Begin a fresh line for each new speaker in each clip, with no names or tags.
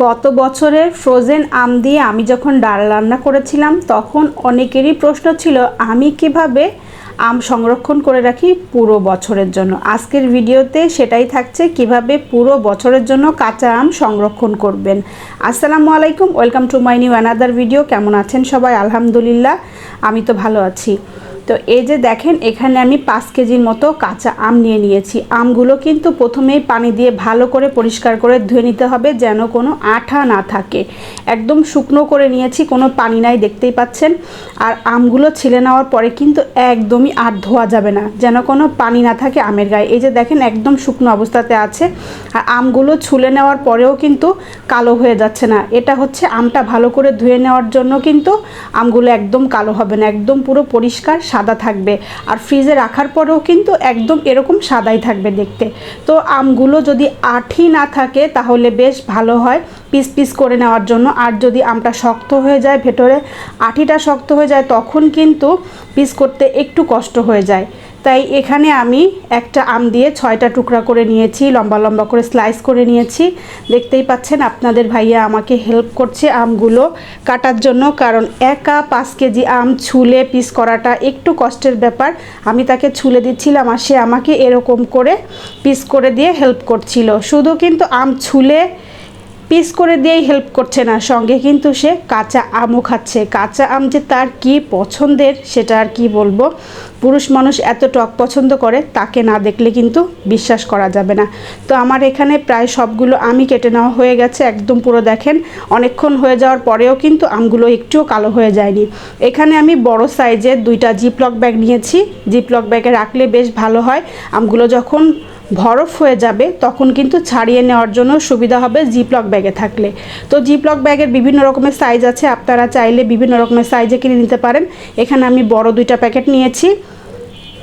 গত বছরের ফ্রোজেন আম দিয়ে আমি যখন ডাল রান্না করেছিলাম, তখন অনেকেরই প্রশ্ন ছিল, আমি কীভাবে আম সংরক্ষণ করে রাখি পুরো বছরের জন্য? আজকের ভিডিওতে সেটাই থাকছে, কীভাবে পুরো বছরের জন্য কাঁচা আম সংরক্ষণ করবেন। আসসালামু আলাইকুম, welcome to my new another video. কেমন আছেন সবাই? আলহামদুলিল্লাহ, আমি তো ভালো আছি। তো এই যে দেখেন, এখানে আমি পাঁচ কেজির মতো কাঁচা আম নিয়ে নিয়েছি। আমগুলো কিন্তু প্রথমেই পানি দিয়ে ভালো করে পরিষ্কার করে ধুয়ে নিতে হবে যেন কোনো আঠা না থাকে। একদম শুকনো করে নিয়েছি, কোনো পানি নাই, দেখতেই পাচ্ছেন। আর আমগুলো ছিলে নেওয়ার পরে কিন্তু একদমই আর ধোয়া যাবে না, যেন কোনো পানি না থাকে আমের গায়ে। এই যে দেখেন, একদম শুকনো অবস্থাতে আছে। আর আমগুলো ছুলে নেওয়ার পরেও কিন্তু কালো হয়ে যাচ্ছে না। এটা হচ্ছে আমটা ভালো করে ধুয়ে নেওয়ার জন্য কিন্তু আমগুলো একদম কালো হবে না, একদম পুরো পরিষ্কার সাদা থাকবে। আর ফ্রিজে রাখার পরেও কিন্তু একদম এরকম সাদাই থাকবে দেখতে। তো আমগুলো যদি আঠি না থাকে তাহলে বেশ ভালো হয় পিস পিস করে নেওয়ার জন্য। আর যদি আমটা শক্ত হয়ে যায়, ভেতরে আঠিটা শক্ত হয়ে যায়, তখন কিন্তু পিস করতে একটু কষ্ট হয়ে যায়। তাই এখানে আমি একটা আম দিয়ে ছয়টা টুকরা করে নিয়েছি, লম্বা লম্বা করে স্লাইস করে নিয়েছি। দেখতেই পাচ্ছেন আপনাদের ভাইয়া আমাকে হেল্প করছে আমগুলো কাটার জন্য, কারণ একা পাঁচ কেজি আম ছুলে পিস করাটা একটু কষ্টের ব্যাপার। আমি তাকে ছুলে দিচ্ছিলাম আর সে আমাকে এরকম করে পিস করে দিয়ে হেল্প করছিল। শুধু কিন্তু আম ছুলে পিস করে দিয়েই হেল্প করছে না সঙ্গে কিন্তু সে কাঁচা আমও খাচ্ছে। কাঁচা আম যে তার কি পছন্দের সেটা আর কি বলব? পুরুষ মানুষ এত টক পছন্দ করে তাকে না দেখলে কিন্তু বিশ্বাস করা যাবে না। তো আমার এখানে প্রায় সবগুলো আমি কেটে নেওয়া হয়ে গেছে। একদম পুরো দেখেন, অনেকক্ষণ হয়ে যাওয়ার পরেও কিন্তু আমগুলো একটুও কালো হয়ে যায়নি। এখানে আমি বড় সাইজের দুইটা জিপলক ব্যাগ নিয়েছি। জিপলক ব্যাগে রাখলে বেশ ভালো হয়। আমগুলো যখন বরফ হয়ে যাবে, তখন কিন্তু ছাড়িয়ে নেওয়ার জন্য সুবিধা হবে জিপলক ব্যাগে থাকলে। তো জিপলক ব্যাগের বিভিন্ন রকমের সাইজ আছে, আপনারা চাইলে বিভিন্ন রকমের সাইজে কিনে নিতে পারেন। এখানে আমি বড় দুইটা প্যাকেট নিয়েছি।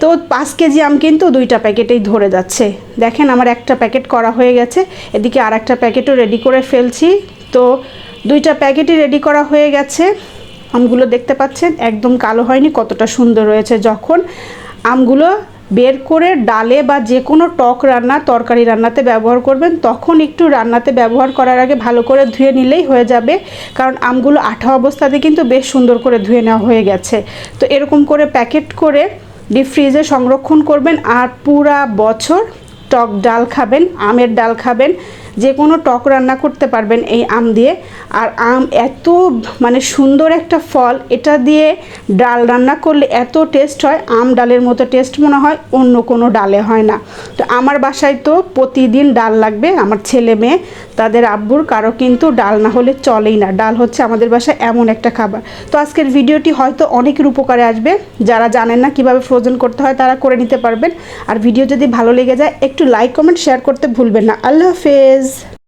তো পাঁচ কেজি আম কিন্তু দুইটা প্যাকেটেই ধরে যাচ্ছে। দেখেন আমার একটা প্যাকেট করা হয়ে গেছে, এদিকে আর একটা প্যাকেটও রেডি করে ফেলছি। তো দুইটা প্যাকেটই রেডি করা হয়ে গেছে। আমগুলো দেখতে পাচ্ছেন, একদম কালো হয়নি, কতটা সুন্দর রয়েছে যখন আমগুলো বের করে ডালে বা যে কোনো টক রান্না, তরকারি রান্নাতে ব্যবহার করবেন। তখন একটু রান্নাতে ব্যবহার করার আগে ভালো করে ধুয়ে নিলেই হয়ে যাবে। কারণ আমগুলো আঠা অবস্থাতে কিন্তু বেশ সুন্দর করে ধুয়ে নেওয়া হয়ে গেছে। তো এরকম করে প্যাকেট করে ডিপ ফ্রিজে সংরক্ষণ করবেন। আর পুরা বছর টক ডাল খাবেন, আমের ডাল খাবেন। যে কোনো টক রান্না করতে পারবেন এই আম দিয়ে। আর আম এত মানে সুন্দর একটা ফল, এটা দিয়ে ডাল রান্না করলে এত টেস্ট হয়, আম ডালের মতো টেস্ট মনে হয়, অন্য কোনো ডালে হয় না। তো আমার বাসায় তো প্রতিদিন ডাল লাগবে, আমার ছেলে মেয়ে, তাদের আব্বুর, কারও কিন্তু ডাল না হলে চলেই না। ডাল হচ্ছে আমাদের বাসায় এমন একটা খাবার। তো আজকের ভিডিওটি হয়তো অনেকের উপকারে আসবে, যারা জানেন না কীভাবে ফ্রোজেন করতে হয় তারা করে নিতে পারবেন। আর ভিডিও যদি ভালো লেগে যায়, একটু লাইক কমেন্ট শেয়ার করতে ভুলবেন না। আল্লাহ হাফেজ! is